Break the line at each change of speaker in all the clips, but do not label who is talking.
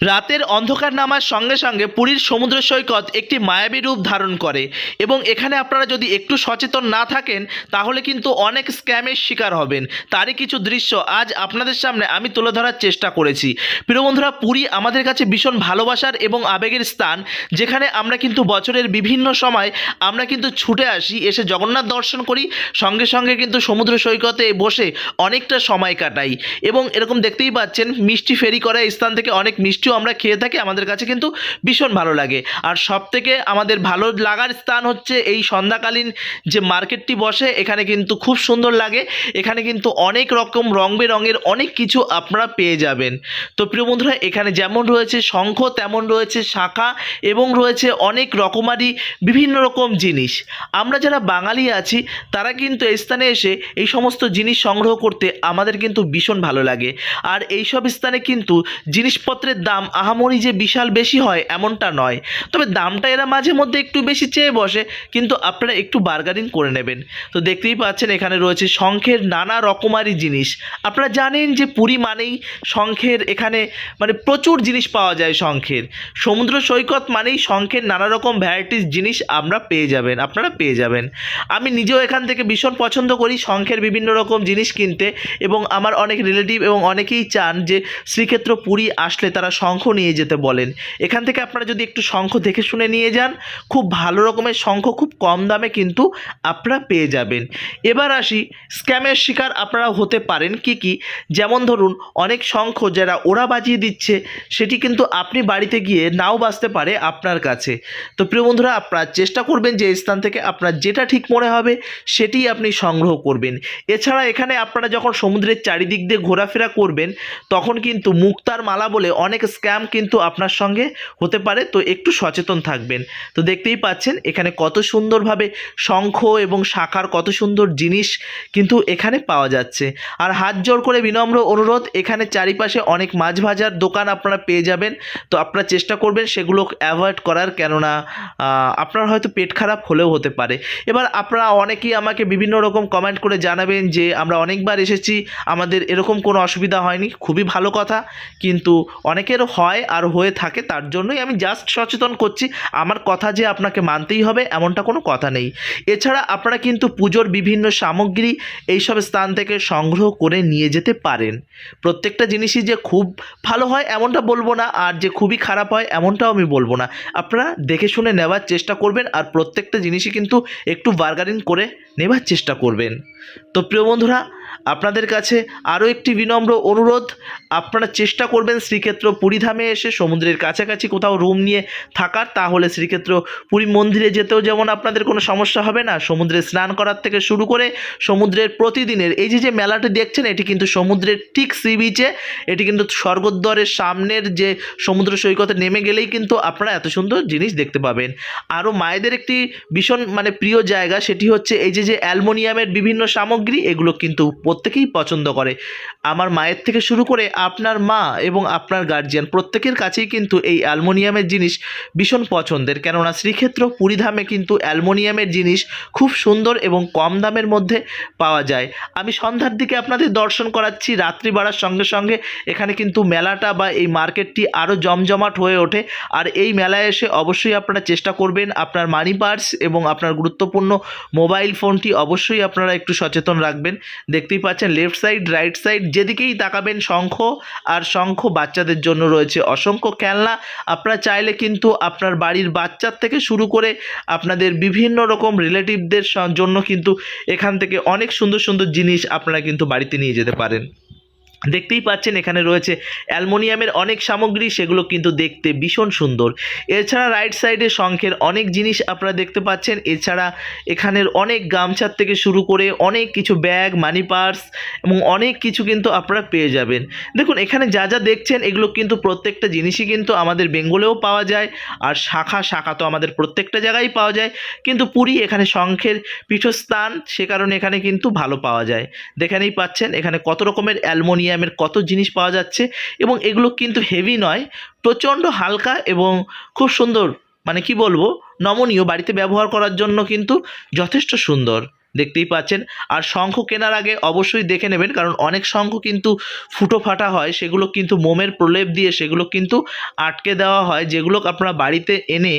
রাতের অন্ধকার নামার সঙ্গে সঙ্গে পুরীর সমুদ্র সৈকত একটি মায়াবী রূপ ধারণ করে এবং এখানে আপনারা যদি একটু সচেতন না থাকেন, তাহলে কিন্তু অনেক স্ক্যামের শিকার হবেন। তারই কিছু দৃশ্য আজ আপনাদের সামনে আমি তুলে ধরার চেষ্টা করেছি। প্রিয় বন্ধুরা, পুরী আমাদের কাছে ভীষণ ভালোবাসার এবং আবেগের স্থান, যেখানে আমরা কিন্তু বছরের বিভিন্ন সময় আমরা কিন্তু ছুটে আসি, এসে জগন্নাথ দর্শন করি, সঙ্গে সঙ্গে কিন্তু সমুদ্র সৈকতে বসে অনেকটা সময় কাটাই। এবং এরকম দেখতেই পাচ্ছেন, মিষ্টি ফেরি করা স্থান থেকে অনেক মিষ্টিও আমরা খেয়ে থাকি, আমাদের কাছে কিন্তু ভীষণ ভালো লাগে। আর সব থেকে আমাদের ভালো লাগার স্থান হচ্ছে এই সন্ধ্যাকালীন যে মার্কেটটি বসে, এখানে কিন্তু খুব সুন্দর লাগে। এখানে কিন্তু অনেক রকম রং বেরঙের অনেক কিছু আপনারা পেয়ে যাবেন। তো প্রিয় বন্ধুরা, এখানে যেমন রয়েছে শঙ্খ, তেমন রয়েছে শাখা এবং রয়েছে অনেক রকমারি বিভিন্ন রকম জিনিস। আমরা যারা বাঙালি আছি, তারা কিন্তু এই স্থানে এসে এই সমস্ত জিনিস সংগ্রহ করতে আমাদের কিন্তু ভীষণ ভালো লাগে। আর এই সব স্থানে কিন্তু জিনিসপত্রের দাম আহামরি যে বিশাল বেশি হয় এমনটা নয়। তবে দামটা এরা মাঝে মধ্যে একটু বেশি চেয়ে বসে, কিন্তু আপনারা একটু বার্গারিং করে নেবেন। তো দেখতেই পাচ্ছেন এখানে রয়েছে শঙ্খের নানা রকমারি জিনিস। আপনারা জানেন যে পুরী মানেই শঙ্খের এখানে মানে প্রচুর জিনিস পাওয়া যায় শঙ্খের। সমুদ্র সৈকত মানেই শঙ্খের নানা রকম ভ্যারাইটিস জিনিস আমরা পেয়ে যাবেন, আপনারা পেয়ে যাবেন। আমি নিজেও এখান থেকে ভীষণ পছন্দ করি শঙ্খের বিভিন্ন রকম জিনিস কিনতে এবং আমার অনেক রিলেটিভ এবং অনেকেই চান যে শ্রীক্ষেত্র পুরী আসলে তারা শঙ্খ নিয়ে যেতে বলেন। এখান থেকে আপনারা যদি একটু শঙ্খ দেখে শুনে নিয়ে যান, খুব ভালো রকমের শঙ্খ, খুব কম দামে কিন্তু আপনারা পেয়ে যাবেন। এবার আসি, স্ক্যামের শিকার আপনারা হতে পারেন কি কি? যেমন ধরুন, অনেক শঙ্খ যারা ওরা বাজিয়ে দিচ্ছে, সেটি কিন্তু আপনি বাড়িতে গিয়ে নাও বাজতে পারে আপনার কাছে। তো প্রিয় বন্ধুরা, আপনারা চেষ্টা করবেন যে স্থান থেকে আপনার যেটা ঠিক মনে হবে সেটি আপনি সংগ্রহ করবেন। এছাড়া এখানে আপনারা যখন সমুদ্রের চারিদিক দিয়ে ঘোরাফেরা করবেন, তখন কিন্তু মুক্তার মালা বলে অনেক স্ক্যাম কিন্তু আপনার সঙ্গে হতে পারে, তো একটু সচেতন থাকবেন। তো দেখতেই পাচ্ছেন, এখানে কত সুন্দরভাবে শঙ্খ এবং শাখার কত সুন্দর জিনিস কিন্তু এখানে পাওয়া যাচ্ছে। আর হাত জোর করে বিনম্র অনুরোধ, এখানে চারিপাশে অনেক মাছ ভাজার দোকান আপনারা পেয়ে যাবেন। তো আপনারা চেষ্টা করবেন সেগুলো অ্যাভয়েড করার, কেননা আপনার হয়তো পেট খারাপ হলেও হতে পারে। এবার আপনারা অনেকেই আমাকে বিভিন্ন রকম কমেন্ট করে জানাবেন যে, আমরা অনেকবার এসেছি, আমাদের এরকম কোনো অসুবিধা হয়নি। খুবই ভালো কথা, কিন্তু অনেকের হয় আর হয়ে থাকে, তার জন্যই আমি জাস্ট সচেতন করছি। আমার কথা যে আপনাকে মানতেই হবে, এমনটা কোনো কথা নেই। এছাড়া আপনারা কিন্তু পুজোর বিভিন্ন সামগ্রী এইসব স্থান থেকে সংগ্রহ করে নিয়ে যেতে পারেন। প্রত্যেকটা জিনিসই যে খুব ভালো হয়, এমনটা বলব না, আর যে খুবই খারাপ হয়, এমনটাও আমি বলব না। আপনারা দেখে শুনে নেওয়ার চেষ্টা করবেন, আর প্রত্যেকটা জিনিসই কিন্তু একটু বার্গারিং করে নেবার চেষ্টা করবেন। তো প্রিয় বন্ধুরা আপনাদের কাছে আরও একটি বিনম্র অনুরোধ। আপনারা চেষ্টা করবেন শ্রীক্ষেত্র পুরীধামে এসে সমুদ্রের কাছাকাছি কোথাও রুম নিয়ে থাকার, তাহলে শ্রীক্ষেত্র পুরী মন্দিরে যেতেও যেমন আপনাদের কোনো সমস্যা হবে না। সমুদ্রে স্নান করার থেকে শুরু করে সমুদ্রের প্রতিদিনের, এই যে যে মেলাটি দেখছেন, এটি কিন্তু সমুদ্রের ঠিক সি বিচে, এটি কিন্তু স্বর্গদ্বারের সামনের যে সমুদ্র সৈকতে নেমে গেলেই কিন্তু আপনারা এত সুন্দর জিনিস দেখতে পাবেন। আরও মায়েদের একটি ভীষণ মানে প্রিয় জায়গা, সেটি হচ্ছে এই যে যে অ্যালমোনিয়ামের বিভিন্ন সামগ্রী, এগুলো কিন্তু প্রত্যেকেই পছন্দ করে। আমার মায়ের থেকে শুরু করে আপনার মা এবং আপনার গার্জিয়ান প্রত্যেকের কাছেই কিন্তু এই অ্যালমোনিয়ামের জিনিস ভীষণ পছন্দের। কেননা শ্রীক্ষেত্র পুরীধামে কিন্তু অ্যালমোনিয়ামের জিনিস খুব সুন্দর এবং কম দামের মধ্যে পাওয়া যায়। আমি সন্ধ্যার দিকে আপনাদের দর্শন করাচ্ছি, রাত্রি বাড়ার সঙ্গে সঙ্গে এখানে কিন্তু মেলাটা বা এই মার্কেটটি আরও জমজমাট হয়ে ওঠে। আর এই মেলায় এসে অবশ্যই আপনারা চেষ্টা করবেন আপনার মানি পার্স এবং আপনার গুরুত্বপূর্ণ মোবাইল ফোনটি অবশ্যই আপনারা একটু সচেতন রাখবেন। দেখতেই পাচ্ছেন লেফট সাইড রাইট সাইড যেদিকেই তাকাবেন শঙ্খ আর শঙ্খ বাচ্চাদের জন্য রয়েছে। অসংখ্য খেলনা, আপনারা চাইলে কিন্তু আপনার বাড়ির বাচ্চার থেকে শুরু করে আপনাদের বিভিন্ন রকম রিলেটিভদের জন্য কিন্তু এখান থেকে অনেক সুন্দর সুন্দর জিনিস আপনারা কিন্তু বাড়িতে নিয়ে যেতে পারেন। দেখতেই পাচ্ছেন এখানে রয়েছে অ্যালমোনিয়ামের অনেক সামগ্রী, সেগুলো কিন্তু দেখতে ভীষণ সুন্দর। এছাড়া রাইট সাইডে শঙ্খের অনেক জিনিস আপনারা দেখতে পাচ্ছেন। এছাড়া এখানের অনেক গামছার থেকে শুরু করে অনেক কিছু ব্যাগ মানি পার্স এবং অনেক কিছু কিন্তু আপনারা পেয়ে যাবেন। দেখুন, এখানে যা যা দেখছেন, এগুলো কিন্তু প্রত্যেকটা জিনিসই কিন্তু আমাদের বেঙ্গলেও পাওয়া যায় আর শাখা শাখা তো আমাদের প্রত্যেকটা জায়গায় পাওয়া যায়। কিন্তু পুরী এখানে শঙ্খের পীঠস্থান, সে কারণে এখানে কিন্তু ভালো পাওয়া যায়। দেখেনেই পাচ্ছেন, এখানে কত রকমের অ্যালমোনিয়ামের কত জিনিস পাওয়া যাচ্ছে এবং এগুলো কিন্তু হেভি নয়, প্রচণ্ড হালকা এবং খুব সুন্দর মানে কি বলব, নমনীয়। বাড়িতে ব্যবহার করার জন্য কিন্তু যথেষ্ট সুন্দর, দেখতেই পাচ্ছেন। আর শঙ্খ কেনার আগে অবশ্যই দেখে নেবেন, কারণ অনেক শঙ্খ কিন্তু ফুটো ফাটা হয়, সেগুলো কিন্তু মোমের প্রলেপ দিয়ে সেগুলো কিন্তু আটকে দেওয়া হয়, যেগুলো আপনারা বাড়িতে এনে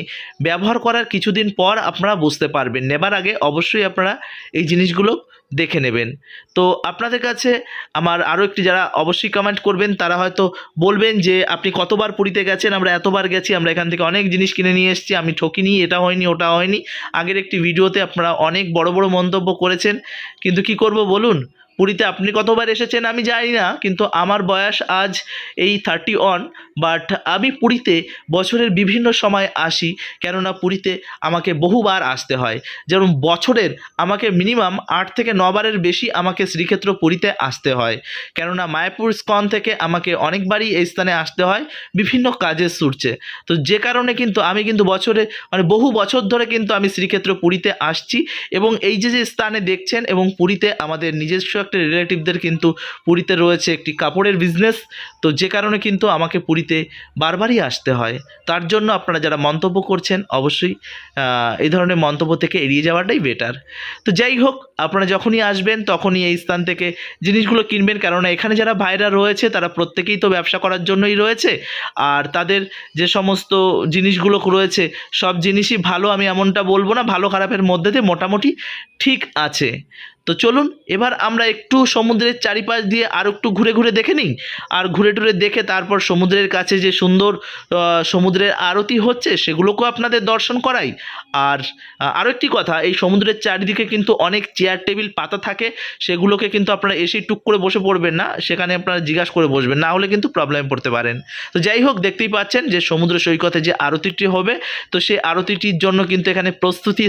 ব্যবহার করার কিছুদিন পর আপনারা বুঝতে পারবেন। নেবার আগে অবশ্যই আপনারা এই জিনিসগুলো দেখে নেবেন। তো আপনাদের কাছে আমার আরও একটি যারা অবশ্যই কমেন্ট করবেন, তারা হয়তো বলবেন যে, আপনি কতবার পুরীতে গেছেন? আমরা এতবার গেছি, আমরা এখান থেকে অনেক জিনিস কিনে নিয়ে এসেছি, আমি ঠকিনি, এটা হয়নি, ওটা হয়নি। আগের একটি ভিডিওতে আপনারা অনেক বড় বড় মন্তব্য করেছেন। কিন্তু কি করব বলুন? পুরীতে আপনি কতবার এসেছেন আমি জানি না, কিন্তু আমার বয়স আজ এই থার্টি অন বাট আমি পুরীতে বছরের বিভিন্ন সময় আসি, কেননা পুরীতে আমাকে বহুবার আসতে হয়। যেমন বছরের আমাকে মিনিমাম আট থেকে নবারের বেশি আমাকে শ্রীক্ষেত্র পুরীতে আসতে হয়। কেননা মায়াপুর স্কন থেকে আমাকে অনেকবারই এই স্থানে আসতে হয়, বিভিন্ন কাজের সূর্যে তো যে কারণে কিন্তু আমি কিন্তু বছরে মানে বহু বছর ধরে কিন্তু আমি শ্রীক্ষেত্র পুরীতে আসছি, এবং এই যে যে স্থানে দেখছেন এবং পুরীতে আমাদের নিজস্ব একটা রিলেটিভদের কিন্তু পুরীতে রয়েছে একটি কাপড়ের বিজনেস তো যে কারণে কিন্তু আমাকে পুরীতে বারবারই আসতে হয়। তার জন্য আপনারা যারা মন্তব্য করছেন, অবশ্যই এই ধরনের মন্তব্য থেকে এড়িয়ে যাওয়াটাই বেটার তো যাই হোক, আপনারা যখনই আসবেন, তখনই এই স্থান থেকে জিনিসগুলো কিনবেন। কেননা এখানে যারা ভাইরা রয়েছে, তারা প্রত্যেকেই তো ব্যবসা করার জন্যই রয়েছে। আর তাদের যে সমস্ত জিনিসগুলো রয়েছে, সব জিনিসই ভালো, আমি এমনটা বলব না, ভালো খারাপের মধ্যে দিয়ে মোটামুটি ঠিক আছে। তো চলুন, এবার আমরা একটু সমুদ্রের চারিপাশ দিয়ে আর একটু ঘুরে ঘুরে দেখে নিই। আর ঘুরে টুরে দেখে তারপর সমুদ্রের কাছে যে সুন্দর সমুদ্রের আরতি হচ্ছে, সেগুলোকেও আপনাদের দর্শন করাই। আর আরও একটি কথা, এই সমুদ্রের চারিদিকে কিন্তু অনেক চেয়ার টেবিল পাতা থাকে, সেগুলোকে কিন্তু আপনারা এসেই টুক করে বসে পড়বেন না, সেখানে আপনারা জিজ্ঞাসা করে বসবেন, না হলে কিন্তু প্রবলেমে পড়তে পারেন। তো যাই হোক, দেখতেই পাচ্ছেন যে সমুদ্র সৈকতে যে আরতিটি হবে, তো সেই আরতিটির জন্য কিন্তু এখানে প্রস্তুতি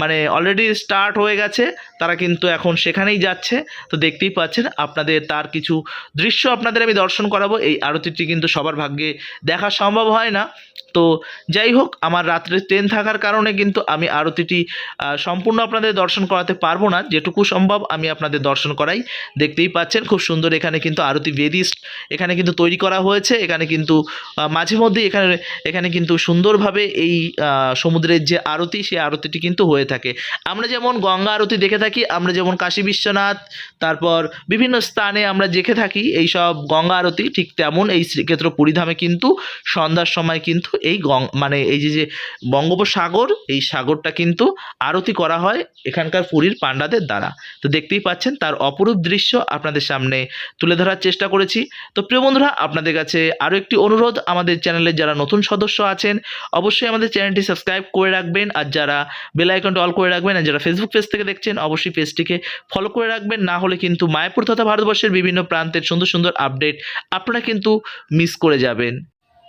মানে অলরেডি স্টার্ট হয়ে গেছে, তারা কিন্তু এখন সেখানেই যাচ্ছে। তো দেখতেই পাচ্ছেন, আপনাদের তার কিছু দৃশ্য আপনাদের আমি দর্শন করাবো। এই আরতিটি কিন্তু সবার ভাগ্যে দেখা সম্ভব হয় না। তো যাই হোক, আমার রাত্রে ট্রেন থাকার কারণে কিন্তু আমি আরতিটি সম্পূর্ণ আপনাদের দর্শন করাতে পারব না। যেটুকু সম্ভব আমি আপনাদের দর্শন করাই। দেখতেই পাচ্ছেন, খুব সুন্দর এখানে কিন্তু আরতি বেদি এখানে কিন্তু তৈরি করা হয়েছে। এখানে কিন্তু মাঝে মধ্যে এখানে এখানে কিন্তু সুন্দরভাবে এই সমুদ্রের যে আরতি, সেই আরতিটি কিন্তু হয়ে থাকে। আমরা যেমন গঙ্গা আরতি দেখে থাকি, আমরা যেমন কাশী বিশ্বনাথ, তারপর বিভিন্ন স্থানে আমরা দেখে থাকি এই সব গঙ্গা আরতি, ঠিক তেমন এই শ্রীক্ষেত্র পুরীধামে কিন্তু সন্ধ্যার সময় কিন্তু এই গং মানে এই যে যে বঙ্গোপসাগর, এই সাগরটা কিন্তু আরতি করা হয় এখানকার পুরীর পাণ্ডাদের দ্বারা। তো দেখতেই পাচ্ছেন তার অপরূপ দৃশ্য আপনাদের সামনে তুলে ধরার চেষ্টা করেছি। তো প্রিয় বন্ধুরা, আপনাদের কাছে আরও একটি অনুরোধ, আমাদের চ্যানেলের যারা নতুন সদস্য আছেন, অবশ্যই আমাদের চ্যানেলটি সাবস্ক্রাইব করে রাখবেন, আর যারা বেল আইকনটা অল করে রাখবেন, আর যারা ফেসবুক পেজ থেকে দেখছেন, অবশ্যই পেজটিকে ফলো করে রাখবেন। না হলে কিন্তু মায়াপুর তথা ভারতবর্ষের বিভিন্ন প্রান্তের সুন্দর সুন্দর আপডেট আপনারা কিন্তু মিস করে যাবেন।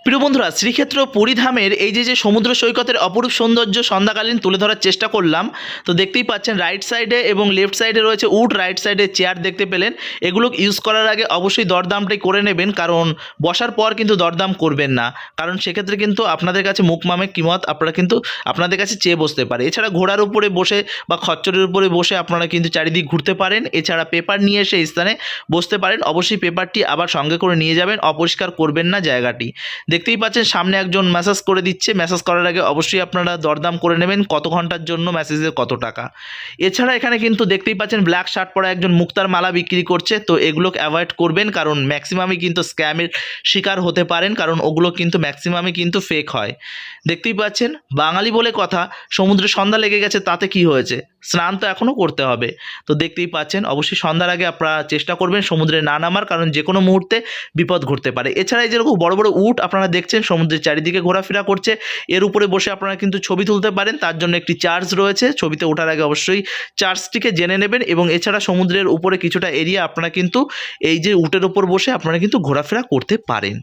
প্রিয় বন্ধুরা, শ্রীক্ষেত্র পুরীধামের এই যে যে সমুদ্র সৈকতের অপরূপ সৌন্দর্য সন্ধ্যাকালীন তুলে ধরার চেষ্টা করলাম, তো দেখতেই পাচ্ছেন রাইট সাইডে এবং লেফট সাইডে রয়েছে উড রাইট সাইডে চেয়ার দেখতে পেলেন। এগুলো ইউজ করার আগে অবশ্যই দরদামটাই করে নেবেন, কারণ বসার পর কিন্তু দরদাম করবেন না। কারণ সেক্ষেত্রে কিন্তু আপনাদের কাছে মুখ মামে কিমত, আপনারা কিন্তু আপনাদের কাছে চেয়ে বসতে পারে। এছাড়া ঘোড়ার উপরে বসে বা খচ্চরের উপরে বসে আপনারা কিন্তু চারিদিক ঘুরতে পারেন। এছাড়া পেপার নিয়ে এসে স্থানে বসতে পারেন। অবশ্যই পেপারটি আবার সঙ্গে করে নিয়ে যাবেন, অপরিষ্কার করবেন না জায়গাটি। দেখতেই পাচ্ছেন, সামনে একজন মেসেজ করে দিচ্ছে। মেসেজ করার আগে অবশ্যই আপনারা দরদাম করে নেবেন, কত ঘণ্টার জন্য মেসেজের কত টাকা। এছাড়া এখানে কিন্তু দেখতেই পাচ্ছেন ব্ল্যাক শার্ট পরা একজন মুক্তার মালা বিক্রি করছে। তো এগুলোকে অ্যাভয়েড করবেন, কারণ ম্যাক্সিমামই কিন্তু স্ক্যামের শিকার হতে পারেন, কারণ ওগুলো কিন্তু ম্যাক্সিমামই কিন্তু ফেক হয়। দেখতেই পাচ্ছেন, বাঙালি বলে কথা, সমুদ্রে সন্ধ্যা লেগে গেছে, তাতে কি হয়েছে? স্নান তো এখনও করতে হবে। তো দেখতেই পাচ্ছেন, অবশ্যই সন্ধ্যার আগে আপনারা চেষ্টা করবেন সমুদ্রে না নামার, কারণ যে কোনো মুহূর্তে বিপদ ঘটতে পারে। এছাড়া এই যেরকম বড় বড় উট আপনারা দেখছেন, সমুদ্রের চারিদিকে ঘোরাফেরা করছে, এর উপরে বসে আপনারা কিন্তু ছবি তুলতে পারেন, তার জন্য একটি চার্জ রয়েছে, ছবিতে ওঠার আগে অবশ্যই চার্জটিকে জেনে নেবেন এবং এছাড়া সমুদ্রের উপরে কিছুটা এরিয়া আপনারা কিন্তু এই যে উটের উপর বসে আপনারা কিন্তু ঘোরাফেরা করতে পারেন।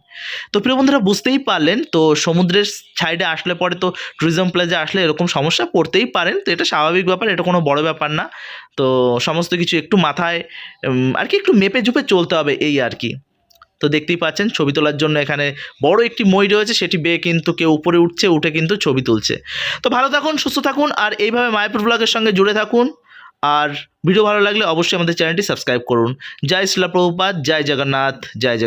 তো প্রিয় বন্ধুরা, বুঝতেই পারলেন, তো সমুদ্রের সাইডে আসলে পরে তো ট্যুরিজম প্লেসে আসলে এরকম সমস্যা পড়তেই পারেন। তো এটা স্বাভাবিক ব্যাপার, এটা কোনো বড় ব্যাপার না। তো সমস্ত কিছু একটু মাথায় আর কি একটু মেপে ঝুপে চলতে হবে এই আর কি। তো দেখতেই পাচ্ছেন, ছবি তোলার জন্য এখানে বড় একটি মই রয়েছে, সেটি বেয়ে কিন্তু কেউ উপরে উঠছে, উঠে কিন্তু ছবি তুলছে। তো ভালো থাকুন, সুস্থ থাকুন, আর এইভাবে মায়াপুর ব্লগের সঙ্গে জুড়ে থাকুন। আর ভিডিও ভালো লাগলে অবশ্যই আমাদের চ্যানেলটি সাবস্ক্রাইব করুন। জয় শিলা প্রভুপাত, জয় জগন্নাথ, জয়